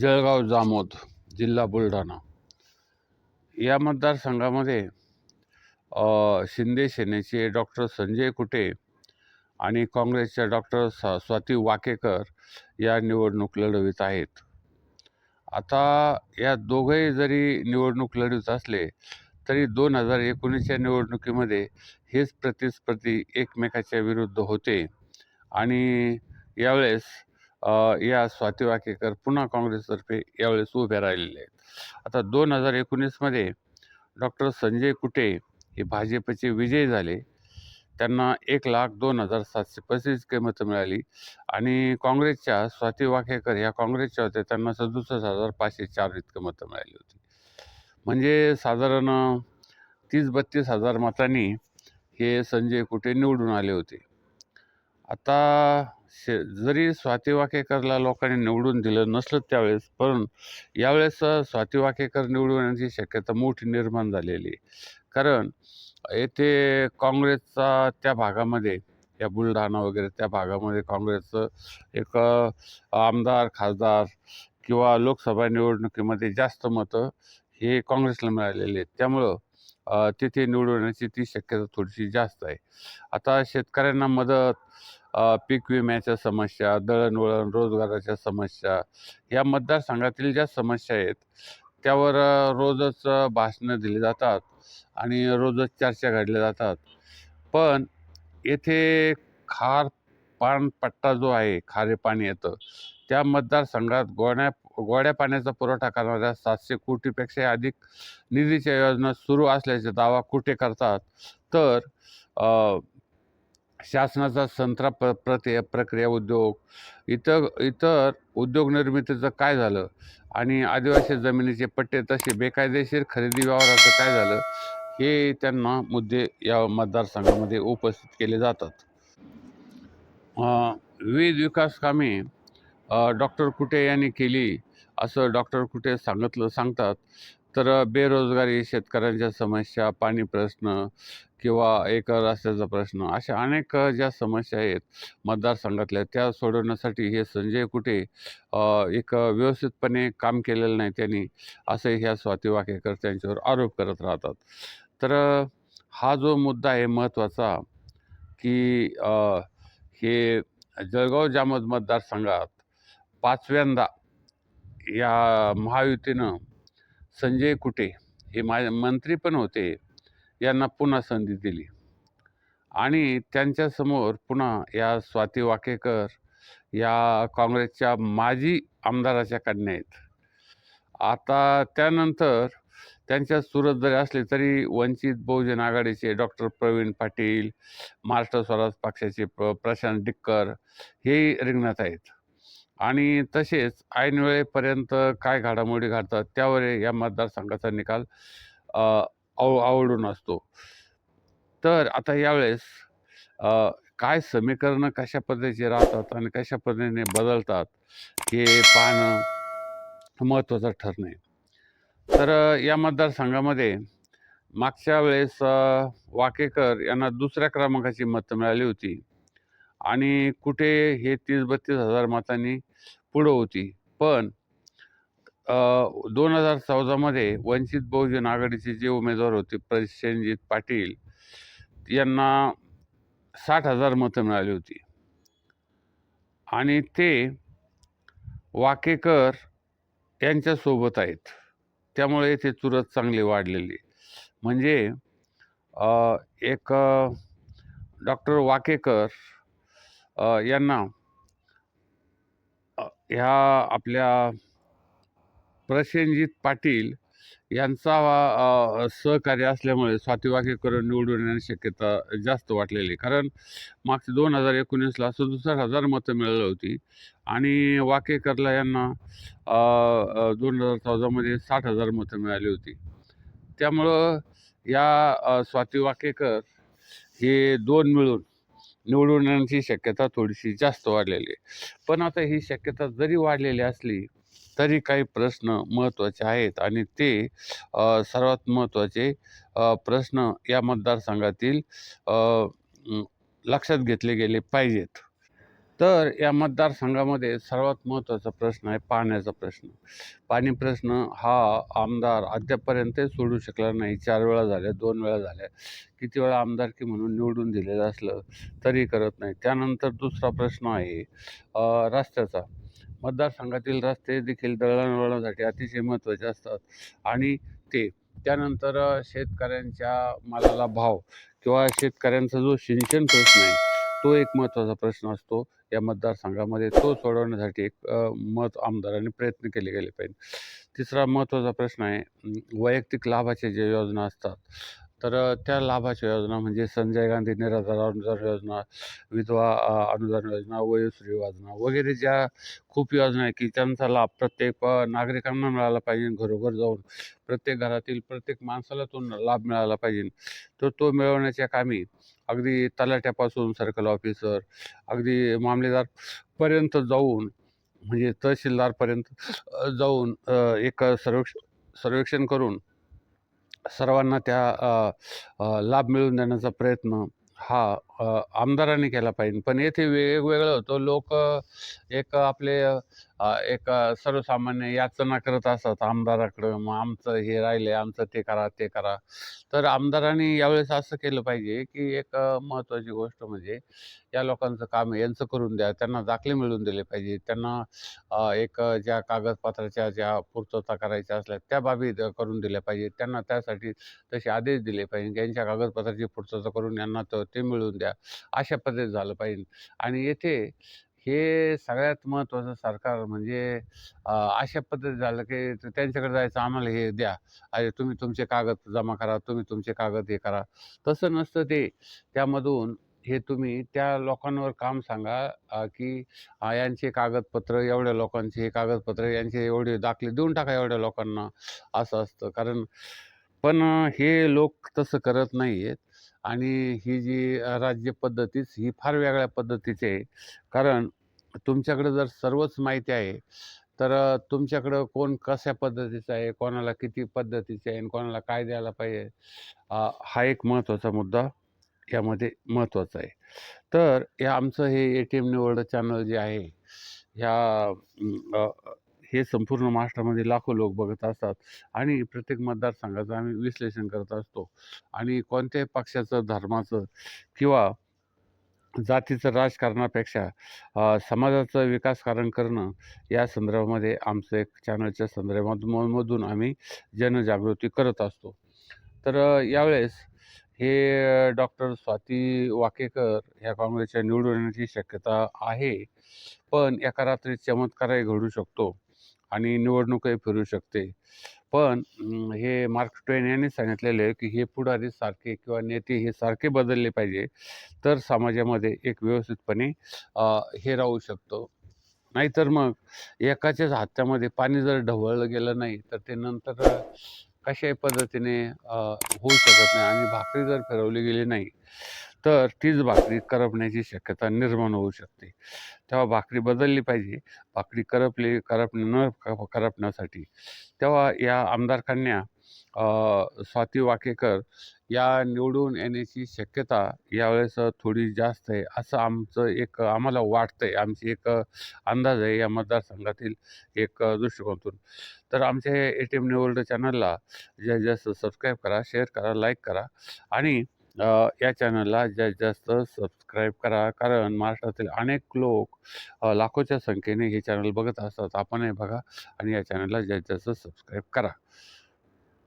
जळगाव जामोद जिल्हा बुलढाणा. या मतदारसंघामध्ये शिंदे सेनेचे डॉक्टर संजय कुटे आणि काँग्रेसच्या डॉक्टर सा स्वाती वाकेकर या निवडणूक लढवित आहेत. आता या दोघंही जरी निवडणूक लढवित असले तरी दोन हजार एकोणीसच्या निवडणुकीमध्ये हेच प्रतिस्पर्धी एकमेकाच्या विरुद्ध होते. आणि यावेळेस या स्वाती वाकेकर पुन्हा काँग्रेसतर्फे यावेळेस उभ्या राहिलेले आहेत. आता दोन हजार एकोणीसमध्ये डॉक्टर संजय कुटे हे भाजपचे विजय झाले. त्यांना एक लाख दोन हजार सातशे पस्तीस इतके मतं मिळाली आणि काँग्रेसच्या स्वाती वाकेकर ह्या काँग्रेसच्या होत्या त्यांना सदुसष्ट हजार पाचशे चार इतकं मतं मिळाली होती. म्हणजे साधारण तीस बत्तीस हजार मतांनी हे संजय कुटे निवडून आले होते. आता शे जरी स्वाती वाकेकरला लोकांनी निवडून दिलं नसलं त्यावेळेस पण यावेळेस स्वाती वाकेकर निवडून येण्याची शक्यता मोठी निर्माण झालेली आहे. कारण येथे काँग्रेसचा त्या भागामध्ये या बुलढाणा वगैरे त्या भागामध्ये काँग्रेसचं एक आमदार खासदार किंवा लोकसभा निवडणुकीमध्ये जास्त मतं हे काँग्रेसला मिळालेले आहेत. त्यामुळं तिथे निवडवण्याची ती शक्यता थोडीशी जास्त आहे. आता शेतकऱ्यांना मदत पीक विम्याच्या समस्या दळणवळण रोजगाराच्या समस्या या मतदारसंघातील ज्या समस्या आहेत त्यावर रोजच भाषणं दिली जातात आणि रोजच चर्चा घडल्या जातात. पण येथे खार पानपट्टा जो आहे खारे पाणी येतं त्या मतदारसंघात गोण्या गोड्या पाण्याचा पुरवठा करणाऱ्या सातशे कोटीपेक्षा अधिक निधीच्या योजना सुरू असल्याचा दावा कुठे करतात? तर शासनाचा संत्रा प्र प्रत्य प्रक्रिया उद्योग. इतर इतर उद्योग निर्मितीचं काय झालं? आणि आदिवासी जमिनीचे पट्टे तसे बेकायदेशीर खरेदी व्यवहाराचं काय झालं? हे त्यांना मुद्दे या मतदारसंघामध्ये उपस्थित केले जातात. विविध विकास कामे डॉक्टर कुटे यांनी केली. असं डॉक्टर कुटे सांगितलं सांगतात. तर बेरोजगारी शेतकऱ्यांच्या समस्या पाणी प्रश्न किंवा एक रस्त्याचा प्रश्न अशा अनेक ज्या समस्या आहेत मतदारसंघातल्या त्या सोडवण्यासाठी हे संजय कुटे एक व्यवस्थितपणे काम केलेलं नाही त्यांनी असे ह्या स्वाती वाकेकर त्यांच्यावर आरोप करत राहतात. तर हा जो मुद्दा आहे महत्त्वाचा की हे जळगाव जामोद मतदारसंघात पाचव्यांदा या महायुतीनं संजय कुटे हे मा मंत्री पण होते. यांना पुन्हा संधी दिली. आणि त्यांच्यासमोर पुन्हा या स्वाती वाकेकर या काँग्रेसच्या माजी आमदाराच्या कन्या आहेत. आता त्यानंतर त्यांच्या सुरत जरी असले तरी वंचित बहुजन आघाडीचे डॉक्टर प्रवीण पाटील महाराष्ट्र स्वराज पक्षाचे प्र प्रशांत डिक्कर हेही रिंगणात आहेत. आणि तसेच ऐनवेळेपर्यंत काय घडामोडी घडतात त्यावर या मतदारसंघाचा निकाल आव आवडून असतो. तर आता यावेळेस काय समीकरणं कशा पद्धतीचे राहतात आणि कशा पद्धतीने बदलतात हे पाहणं महत्त्वाचं ठरणे तर या मतदारसंघामध्ये मागच्या वेळेस वाकेकर यांना दुसऱ्या क्रमांकाची मतं मिळाली होती आणि कुठे हे तीस बत्तीस हजार मतांनी पुढं होती. पण दोन हजार चौदामध्ये वंचित बहुजन आघाडीचे जे उमेदवार होते प्रसेनजित पाटील यांना साठ हजार मतं मिळाली होती. आणि ते वाकेकर यांच्यासोबत आहेत. त्यामुळे ते चुरत चांगली वाढलेली. म्हणजे एक डॉक्टर वाकेकर यांना ह्या आपल्या प्रसेनजित पाटील यांचा सहकार्य असल्यामुळे स्वाती वाकेकर निवडून येण्याची शक्यता जास्त वाटलेली. कारण मागच्या दोन हजार एकोणीसला सदुसष्ट हजार मतं मिळाली होती आणि वाकेकरला यांना दोन हजार चौदामध्ये साठ हजार मतं मिळाली होती. त्यामुळं या स्वाती वाकेकर हे दोन मिळून निवडून येण्याची शक्यता थोडीशी जास्त वाढलेली पण आता ही शक्यता जरी वाढलेली असली तरी काही प्रश्न महत्त्वाचे आहेत आणि ते सर्वात महत्त्वाचे प्रश्न या मतदारसंघातील लक्षात घेतले गेले पाहिजेत. तर या मतदारसंघामध्ये सर्वात महत्त्वाचा प्रश्न आहे पाण्याचा प्रश्न. पाणी प्रश्न हा आमदार अद्यापर्यंत सोडू शकला नाही. चार वेळा झाल्या दोन वेळा झाल्या. किती वेळा आमदारकी म्हणून निवडून दिलेलं असलं तरी करत नाही. त्यानंतर दुसरा प्रश्न आहे रस्त्याचा. मतदारसंघातील रस्ते देखील दळणवळणासाठी अतिशय महत्त्वाचे असतात. आणि ते त्यानंतर शेतकऱ्यांच्या मालाला भाव किंवा शेतकऱ्यांचा जो सिंचन प्रश्न आहे तो एक महत्त्वाचा प्रश्न असतो. या मतदारसंघामध्ये तो सोडवण्यासाठी एक मत आमदारांनी प्रयत्न केले गेले पाहिजे. तिसरा महत्त्वाचा प्रश्न आहे वैयक्तिक लाभाच्या ज्या योजना असतात तर त्या लाभाच्या योजना म्हणजे संजय गांधी निराधार अनुदान योजना विधवा अनुदान योजना वयोश्री योजना वगैरे ज्या खूप योजना आहे की त्यांचा लाभ प्रत्येक नागरिकांना मिळाला पाहिजे घरोघर जाऊन प्रत्येक घरातील प्रत्येक माणसाला तो लाभ मिळाला पाहिजे. तर तो मिळवण्याच्या कामी अगदी तलाट्यापासून सर्कल ऑफिसर अगदी मामलेदारपर्यंत जाऊन म्हणजे तहसीलदारपर्यंत जाऊन एक सर्वेक्ष सर्वेक्षण करून सर्वांना त्या लाभ मिळवून देण्याचा प्रयत्न हा आमदारांनी केला पाहिजे. पण येथे वेगवेगळं होतं. लोक एक आपले एक सर्वसामान्य याचना करत असतात आमदाराकडं. मग आमचं हे राहिले आमचं ते करा ते करा. तर आमदारांनी यावेळेस असं केलं पाहिजे की एक महत्त्वाची गोष्ट म्हणजे या लोकांचं काम यांचं करून द्या. त्यांना दाखले मिळवून दिले पाहिजे. त्यांना एक ज्या कागदपत्राच्या ज्या पूर्तता करायच्या असल्या त्या बाबी करून दिल्या पाहिजे. त्यांना त्यासाठी तसे आदेश दिले पाहिजे. की यांच्या कागदपत्राची पूर्तता करून यांना ते मिळवून द्या. अशा पद्धतीत झालं पाहिजे. आणि येथे हे सगळ्यात महत्त्वाचं सरकार म्हणजे अशा पद्धतीत झालं की त्यांच्याकडे जायचं आम्हाला हे द्या. अरे तुम्ही तुमचे कागद जमा करा तुम्ही तुमचे कागद हे करा. तसं नसतं ते. त्यामधून हे तुम्ही त्या लोकांवर काम सांगा की यांचे कागदपत्र एवढ्या लोकांचे हे कागदपत्र यांचे एवढे दाखले देऊन टाका एवढ्या लोकांना. असं असतं. कारण पण हे लोक तसं करत नाही आहेत आणि ही जी राज्य पद्धतीच ही फार वेगळ्या पद्धतीची आहे. कारण तुमच्याकडं जर सर्वच माहिती आहे तर तुमच्याकडं कोण कशा पद्धतीचं आहे कोणाला किती पद्धतीचे आहे आणि कोणाला काय द्यायला पाहिजे हा एक महत्त्वाचा मुद्दा यामध्ये महत्त्वाचा आहे. तर या आमचं हे ए टी एम निवड चॅनल जे आहे ह्या हे संपूर्ण महाराष्ट्रामध्ये लाखो लोक बघत असतात आणि प्रत्येक मतदारसंघाचं आम्ही विश्लेषण करत असतो. आणि कोणत्याही पक्षाचं धर्माचं किंवा जातीचं राजकारणापेक्षा समाजाचं समाजाचं विकासकारण करणं या संदर्भामध्ये आमचं एक चॅनलच्या संदर्भामधून आम्ही जनजागृती करत असतो. तर यावेळेस हे डॉक्टर स्वाती वाकेकर ह्या काँग्रेसच्या निवडून येण्याची शक्यता आहे. पण एका रात्री चमत्कारही घडू शकतो. आणि निवडणूकही फिरू शकते. पण हे मार्क ट्वेन यांनी सांगितलेलं आहे की हे पुढारी सारखे किंवा नेते हे सारखे बदलले पाहिजे तर समाजामध्ये एक व्यवस्थितपणे हे राहू शकतो. नाहीतर मग एकाच्याच हातामध्ये पाणी जर ढवळलं गेलं नाही तर ते नंतर कशाही पद्धतीने होऊ शकत नाही आणि भाकरी जर फिरवली गेली नाही तर तीच भाकरी करपण्याची शक्यता निर्माण होऊ शकते. तेव्हा भाकरी बदलली पाहिजे. भाकरी करपली करप न क- करपण्यासाठी. तेव्हा या आमदार कन्या स्वाती वाकेकर या निवडून येण्याची शक्यता यावेळेस थोडी जास्त आहे. असं आमचं एक आम्हाला वाटतं आहे आमची एक अंदाज आहे या मतदारसंघातील एक दृष्टिकोनातून. तर आमच्या ए टी एम निवड चॅनलला जास्तीत जास्त सबस्क्राईब करा शेअर करा लाईक करा आणि या चॅनलला जास्तीत जास्त सबस्क्राईब करा. कारण महाराष्ट्रातील अनेक लोक लाखोच्या संख्येने हे चॅनल बघत असतात. आपणही बघा आणि या चॅनलला जास्तीत जास्त सबस्क्राईब करा.